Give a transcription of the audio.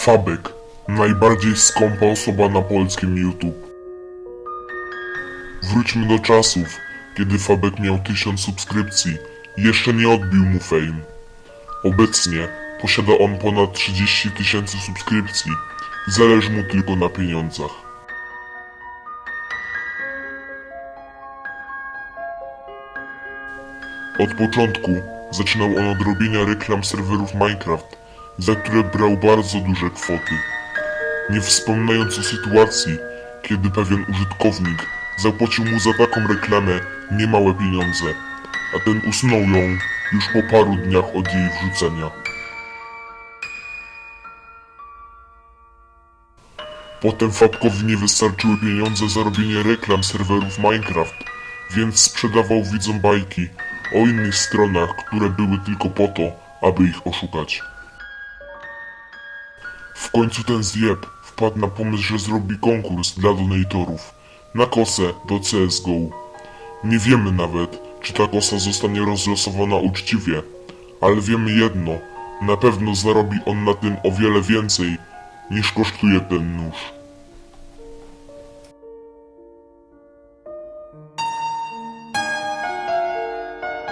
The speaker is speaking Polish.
Fabek. Najbardziej skąpa osoba na polskim YouTube. Wróćmy do czasów, kiedy Fabek miał 1000 subskrypcji i jeszcze nie odbił mu fame. Obecnie posiada on ponad 30 tysięcy subskrypcji i zależy mu tylko na pieniądzach. Od początku zaczynał on od robienia reklam serwerów Minecraft, za które brał bardzo duże kwoty. Nie wspominając o sytuacji, kiedy pewien użytkownik zapłacił mu za taką reklamę niemałe pieniądze, a ten usunął ją już po paru dniach od jej wrzucenia. Potem Fabkowi nie wystarczyły pieniądze za robienie reklam serwerów Minecraft, więc sprzedawał widzom bajki o innych stronach, które były tylko po to, aby ich oszukać. W końcu ten zjeb wpadł na pomysł, że zrobi konkurs dla donatorów na kosę do CSGO. Nie wiemy nawet, czy ta kosa zostanie rozlosowana uczciwie, ale wiemy jedno, na pewno zarobi on na tym o wiele więcej niż kosztuje ten nóż.